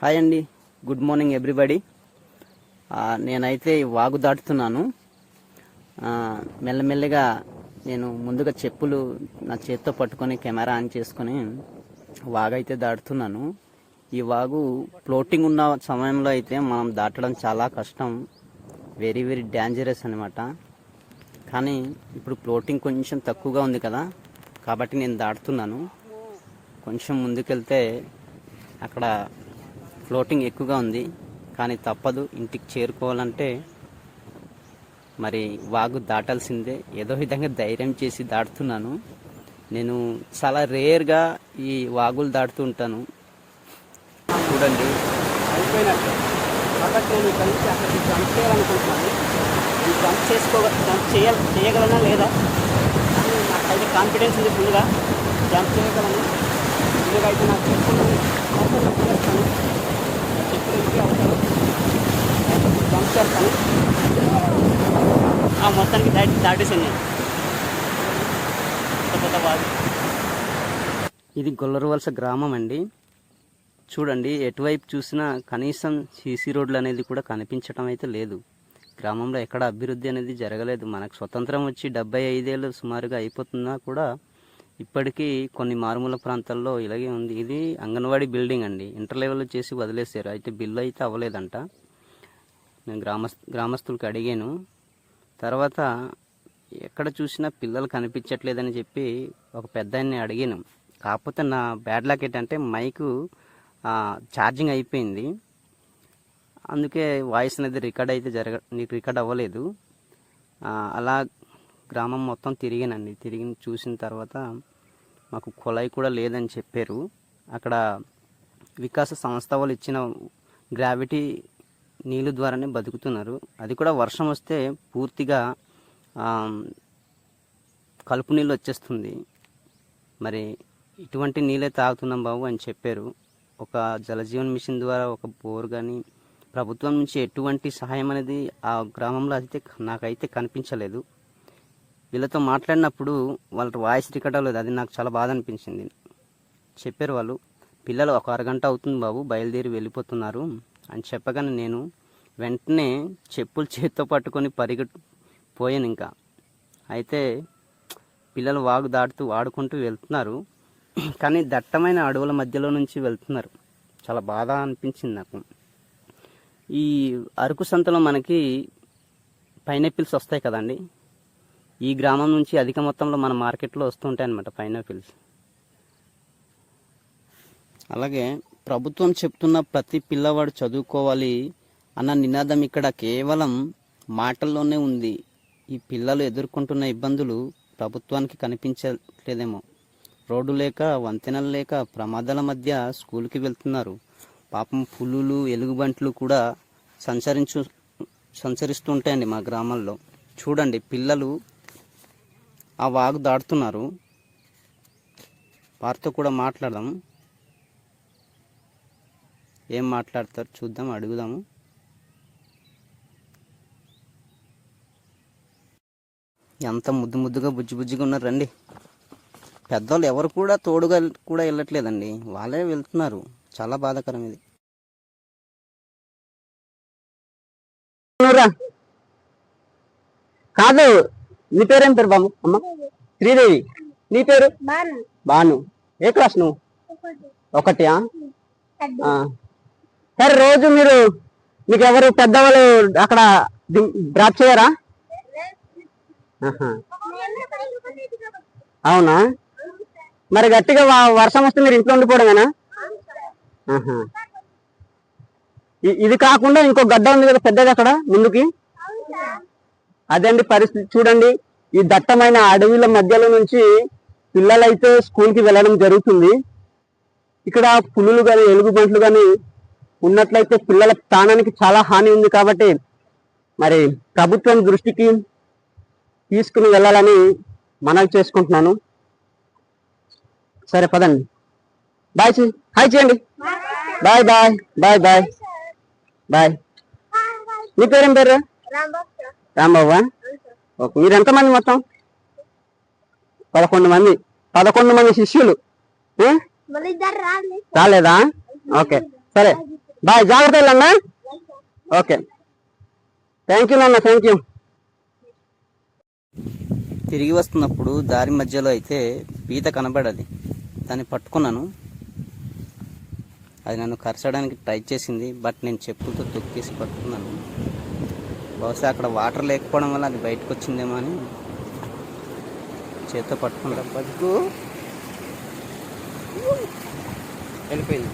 Hi అండి. Good morning everybody. నేనైతే వాగు దాటుతున్నాను. మెల్లమెల్లగా నేను ముందుగా చెప్పులు నా చేత్తో పట్టుకొని కెమెరా ఆన్ చేసుకొని వాగు అయితే దాటుతున్నాను. ఈ వాగు ఫ్లోటింగ్ ఉన్న సమయంలో అయితే మనం దాటడం చాలా కష్టం. వెరీ వెరీ డేంజరస్ అనమాట కానీ ఇప్పుడు ఫ్లోటింగ్ కొంచెం తక్కువగా ఉంది కదా కాబట్టి నేను దాటుతున్నాను. కొంచెం ముందుకెళ్తే అక్కడ ఫ్లోటింగ్ ఎక్కువగా ఉంది కానీ తప్పదు. ఇంటికి చేరుకోవాలంటే మరి వాగు దాటాల్సిందే. ఏదో విధంగా ధైర్యం చేసి దాటుతున్నాను. నేను చాలా రేర్గా ఈ వాగులు దాటుతూ ఉంటాను. చూడండి. అయిపోయినట్టు. కాబట్టి నేను ఇక్కడ నుంచి అక్కడికి జంప్ చేయాలనుకుంటున్నాను ఈ జంప్ చేసుకో జంప్ చేయ చేయగలనా లేదా అని నాకైతే కాన్ఫిడెన్స్ ఉంది ఫుల్గా జంప్ చేయగలను ఫుల్గా అయితే నాకు చెప్పులు అవసరం చేస్తాను చెప్పులు ఇంటికి అవసరం జంప్ చేస్తాను ఆ, మొత్తానికి దాటి దాటేసాను నేను కొత్త కొత్త ఇది గొల్లరవలస గ్రామం అండి. చూడండి ఎటువైపు చూసినా కనీసం సీసీ రోడ్లు అనేది కూడా కనిపించడం అయితే లేదు. గ్రామంలో ఎక్కడ అభివృద్ధి అనేది జరగలేదు. మనకు స్వతంత్రం వచ్చి డెబ్బై ఐదేళ్ళు సుమారుగా అయిపోతున్నా కూడా ఇప్పటికీ కొన్ని మారుమూల ప్రాంతాల్లో ఇలాగే ఉంది. ఇది అంగన్వాడీ బిల్డింగ్ అండి. ఇంటర్ లెవెల్లో చేసి వదిలేసారు అయితే బిల్లు అయితే అవ్వలేదంట. నేను గ్రామస్ గ్రామస్తులకు అడిగాను. తర్వాత ఎక్కడ చూసినా పిల్లలు కనిపించట్లేదని చెప్పి ఒక పెద్ద అడిగాను. కాకపోతే నా బ్యాడ్ లక్ ఏంటంటే మైకు ఛార్జింగ్ అయిపోయింది. అందుకే వాయిస్ అనేది రికార్డ్ అయితే జరగ నీకు రికార్డ్ అవ్వలేదు. అలా గ్రామం మొత్తం తిరిగానండి. తిరిగి చూసిన తర్వాత మాకు కుళాయి కూడా లేదని చెప్పారు. అక్కడ వికాస సంస్థ వాళ్ళు ఇచ్చిన గ్రావిటీ నీళ్ళు ద్వారానే బతుకుతున్నారు. అది కూడా వర్షం వస్తే పూర్తిగా కలుపు నీళ్ళు వచ్చేస్తుంది. మరి ఇటువంటి నీళ్ళే తాగుతున్నాం బాబు అని చెప్పారు. ఒక జలజీవన్ మిషన్ ద్వారా ఒక బోర్ కానీ ప్రభుత్వం నుంచి ఎటువంటి సహాయం అనేది ఆ గ్రామంలో అయితే నాకైతే కనిపించలేదు. వీళ్ళతో మాట్లాడినప్పుడు వాళ్ళ వాయిస్ రికార్డ్ అవ్వలేదు. అది నాకు చాలా బాధ అనిపించింది. చెప్పారు వాళ్ళు పిల్లలు ఒక అరగంట అవుతుంది బాబు బయలుదేరి వెళ్ళిపోతున్నారు. అని చెప్పగానే నేను వెంటనే చెప్పులు చేతితో పట్టుకొని పరిగెట్ పోయాను ఇంకా. అయితే పిల్లలు వాగు దాటుతూ ఆడుకుంటూ వెళ్తున్నారు. కానీ దట్టమైన అడవుల మధ్యలో నుంచి వెళ్తున్నారు. చాలా బాధ అనిపించింది నాకు. ఈ అరకు సంతలో మనకి పైనాపిల్స్ వస్తాయి కదండి. ఈ గ్రామం నుంచి అధిక మొత్తంలో మన మార్కెట్లో వస్తుంటాయి అన్నమాట పైనాపిల్స్. అలాగే ప్రభుత్వం చెప్తున్న ప్రతి పిల్లవాడు చదువుకోవాలి అన్న నినాదం ఇక్కడ కేవలం మాటల్లోనే ఉంది. ఈ పిల్లలు ఎదుర్కొంటున్న ఇబ్బందులు ప్రభుత్వానికి కనిపించట్లేదేమో. రోడ్డు లేక వంతెనలు లేక ప్రమాదాల మధ్య స్కూల్కి వెళ్తున్నారు. పాపం పులులు ఎలుగుబంట్లు కూడా సంచరించు సంచరిస్తుంటాయండి మా గ్రామాల్లో. చూడండి పిల్లలు ఆ వాగు దాటుతున్నారు. వారితో కూడా మాట్లాడదాం. ఏం మాట్లాడతారు చూద్దాం అడుగుదాము. ఎంత ముద్దు ముద్దుగా బుజ్జి బుజ్జిగా ఉన్నారు రండి. పెద్దవాళ్ళు ఎవరు కూడా తోడుగా కూడా వెళ్ళట్లేదండి. వాళ్ళే వెళ్తున్నారు. చాలా బాధాకరం ఇది. కాదు నీ పేరేం పేరు బాబు? అమ్మ? శ్రీదేవి. నీ పేరు? బాను. ఏ క్లాస్ నువ్వు? ఒకటి. సరే రోజు మీరు మీకు ఎవరు పెద్దవాళ్ళు అక్కడ డ్రాప్ చేయరా? అవునా? మరి గట్టిగా వర్షం వస్తే మీరు ఇంట్లో ఉండిపోవడమేనా? ఇది కాకుండా ఇంకో గడ్డ ఉంది కదా పెద్దది అక్కడ ముందుకి? అదండి పరిస్థితి చూడండి. ఈ దట్టమైన అడవిల మధ్యలో నుంచి పిల్లలైతే స్కూల్కి వెళ్ళడం జరుగుతుంది. ఇక్కడ పులులు కానీ ఎలుగు బంట్లు కానీ ఉన్నట్లయితే పిల్లల ప్రాణానికి చాలా హాని ఉంది కాబట్టి మరి ప్రభుత్వం దృష్టికి తీసుకుని వెళ్ళాలని మనవి చేసుకుంటున్నాను. సరే పదండి. బాయ్ హాయ్ చేయండి. Bye bye bye bye bye నీ పేరేం పేరు? రాంబాబా. ఓకే మీరు ఎంతమంది మొత్తం? పదకొండు మంది. పదకొండు మంది శిష్యులు? రాలేదా? ఓకే. సరే. బాయ్ జాగ్రత్త వెళ్ళన్నా ఓకే. థ్యాంక్ యూ నాన్న థ్యాంక్ యూ తిరిగి వస్తున్నప్పుడు దారి మధ్యలో అయితే పీత కనబడది. దాన్ని పట్టుకున్నాను. అది నన్ను కరచడానికి ట్రై చేసింది బట్ నేను చెప్పులతో తొక్కేసి పట్టుకున్నాను. బహుశా అక్కడ వాటర్ లేకపోవడం వల్ల అది బయటకు వచ్చిందేమో అని చేత్తో పట్టుకున్నా బతుకు వెళ్ళిపోయింది.